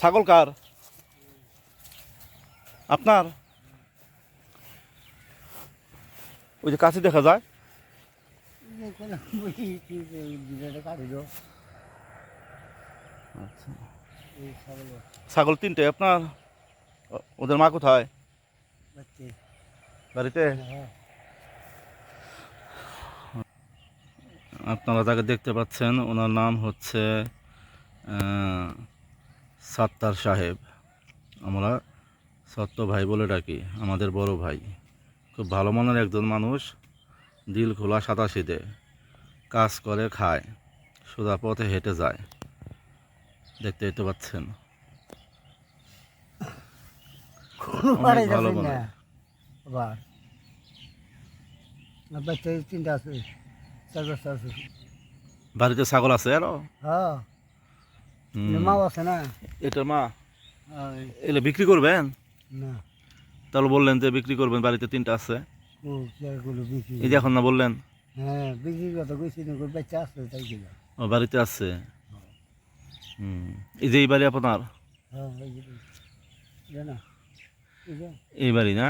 ছাগল কার? আপনার? ওই যে কাছে দেখা যায়? আচ্ছা। ছাগল তিনটে, আপনার? ওদের মা কোথায়? বাড়িতে? আপনারা যাকে দেখতে পাচ্ছেন, ওনার নাম হচ্ছে সাত্তার সাহেব আমরা সত্য ভাই বলে ডাকি আমাদের বড় ভাই। খুব ভালো মনের একজন মানুষ দিল খোলা সাতাশিতে কাজ করে খায় সোজা পথে হেঁটে যায়। দেখতে দেখতে পাচ্ছেন। ভালো মনে আবার। বাচ্চা তিনটা আছে চার পাঁচটা আছে। বাড়িতে ছাগল আছে আরও? হ্যাঁ। হুম। আছে না? এটার মা? এলে বিক্রি করবেন? না। তাহলে বললেন যে বিক্রি করবেন বাড়িতে তিনটা আছে। এই যে এখন না বললেন? হ্যাঁ বিক্রি কথা কইছি না বাচ্চা আছে তাই ও বাড়িতে আছে? হুম। এই যে এই বাড়ি আপনার? হ্যাঁ এই বাড়ি না?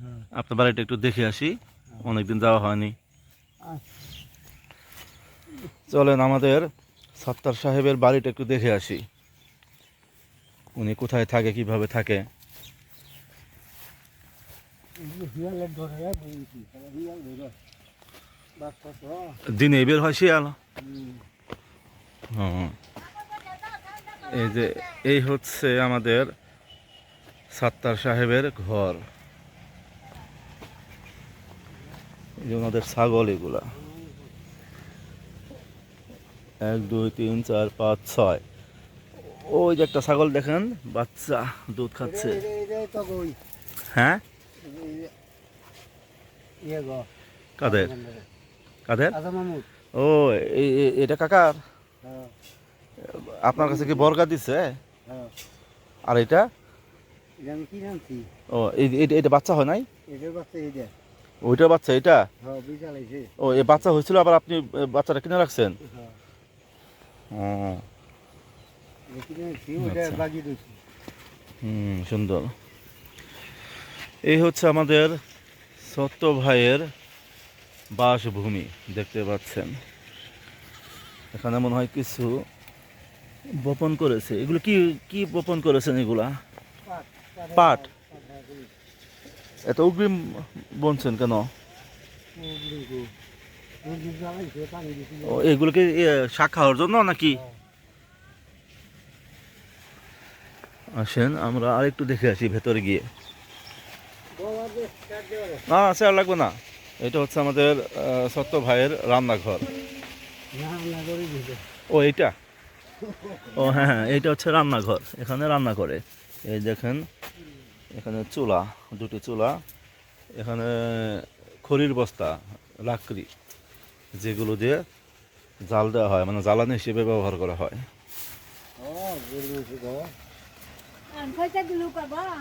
হ্যাঁ। আপনার বাড়িটা একটু দেখে আসি অনেকদিন যাওয়া হয়নি। আচ্ছা। চলেন আমাদের সত্তার সাহেবের বাড়িটা একটু দেখে আসি। উনি কোথায় থাকে, কীভাবে থাকে? দিনে বের হয় শিয়াল। এই যে, এই হচ্ছে আমাদের সাত্তার সাহেবের ঘর। এই যে ওনাদের ছাগল এগুলা। এক দুই তিন চার পাঁচ ছয়। ওই যে একটা ছাগল দেখেন বাচ্চা দুধ খাচ্ছে। হ্যাঁ? কাদের? কাদের? ও এটা কাকার? হ্যাঁ। আপনার কাছে কি বর্গা দিছে? হ্যাঁ। আর এটা? ও এটা বাচ্চা হয় নাই? এটার বাচ্চা এইটা ওইটা বাচ্চা এটা? হ্যাঁ ও এই বাচ্চা হয়েছিল আবার আপনি বাচ্চাটা কিনে রাখছেন হ্যাঁ ও এটা কি জানছি ওটা আচ্ছা। বাগিয়ে দিয়েছি হুম, সুন্দর। এই হচ্ছে আমাদের সত্য ভাইয়ের বাসভূমি, দেখতে পাচ্ছেন। এখানে মনে হয় কিছু বপন করেছে। এগুলো কি কি বপন করেছেন এগুলা? পাট। এত অগ্রিম বনছেন কেন? ও, এগুলোকে শাক খাওয়ার জন্য নাকি? আসেন, আমরা আরেকটু দেখে আসি ভেতরে গিয়ে। না, আছে আর লাগবে না। এটা হচ্ছে আমাদের সত্য ভাইয়ের রান্নাঘর। ও, এইটা? ও হ্যাঁ হ্যাঁ এইটা হচ্ছে রান্নাঘর। এখানে রান্না করে। এই দেখেন, এখানে চুলা, দুটি চুলা। এখানে খড়ির বস্তা, লাকড়ি। যেগুলো দিয়ে জাল দেওয়া হয় মানে জ্বালানি হিসেবে ব্যবহার করা হয়।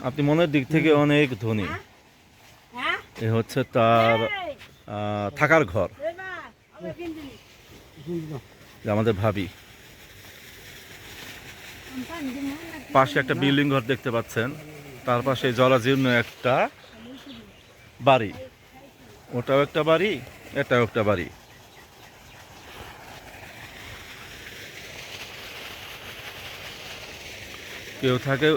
আপনি মনের দিক থেকে অনেক ধনী। এ হচ্ছে তার থাকার ঘর। যে আমাদের ভাবি। পাশে একটা বিল্ডিং ঘর দেখতে পাচ্ছেন। তার পাশে জরাজীর্ণ একটা বাড়ি। ওটাও একটা বাড়ি এটাও একটা বাড়ি। কেউ থাকে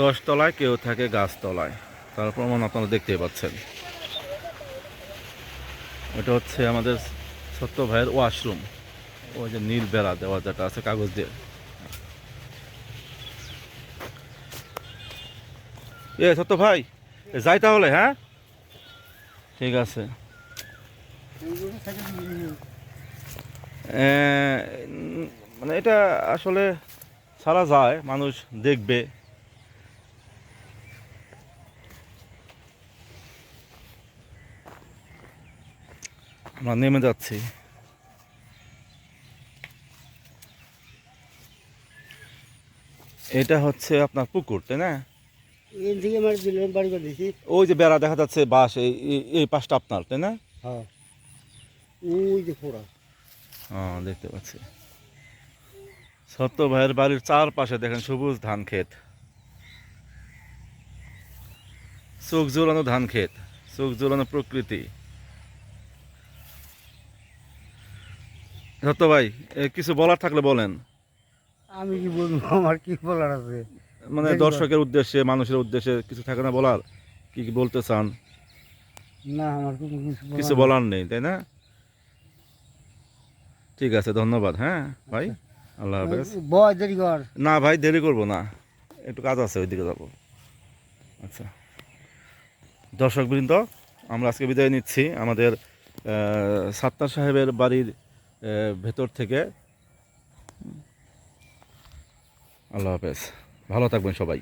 দশ তলায় কেউ থাকে গাছতলায়। তার প্রমাণ আপনারা দেখতেই পাচ্ছেন। এটা হচ্ছে আমাদের সত্য ভাইয়ের ওয়াশরুম। ওই যে নীল বেড়া দেওয়া যেটা আছে কাগজ দিয়ে। এ সত্য ভাই যাই তাহলে হ্যাঁ? ঠিক আছে। মানে এটা আসলে ছাড়া যায় মানুষ দেখবে। আমরা নেমে যাচ্ছি। এটা হচ্ছে আপনার পুকুর তাই না? ওই যে বেড়া দেখা যাচ্ছে বাস এই পাশটা আপনার তাই না? হ্যাঁ। ওই যে হ্যাঁ দেখতে পাচ্ছি। সত্য ভাইয়ের বাড়ির চারপাশে দেখেন সবুজ ধান ক্ষেত। চোখ জোরানো ধান ক্ষেত চোখ জোরানো প্রকৃতি। সত্য ভাই কিছু বলার থাকলে বলেন। আমি কি বলব আমার কি বলার আছে? মানে দর্শকের উদ্দেশ্যে মানুষের উদ্দেশ্যে কিছু থাকে না বলার? কি কি বলতে চান? না আমার কোনো কিছু কিছু বলার নেই তাই না? ঠিক আছে ধন্যবাদ হ্যাঁ ভাই। আল্লাহ হাফেজ। বয় দেরি কর। না ভাই দেরি করব না। একটু কাজ আছে ওইদিকে যাব। আচ্ছা। দর্শকবৃন্দ আমরা আজকে বিদায় নিচ্ছি। আমাদের সাত্তার সাহেবের বাড়ির ভেতর থেকে। আল্লাহ হাফেজ। ভালো থাকবেন সবাই।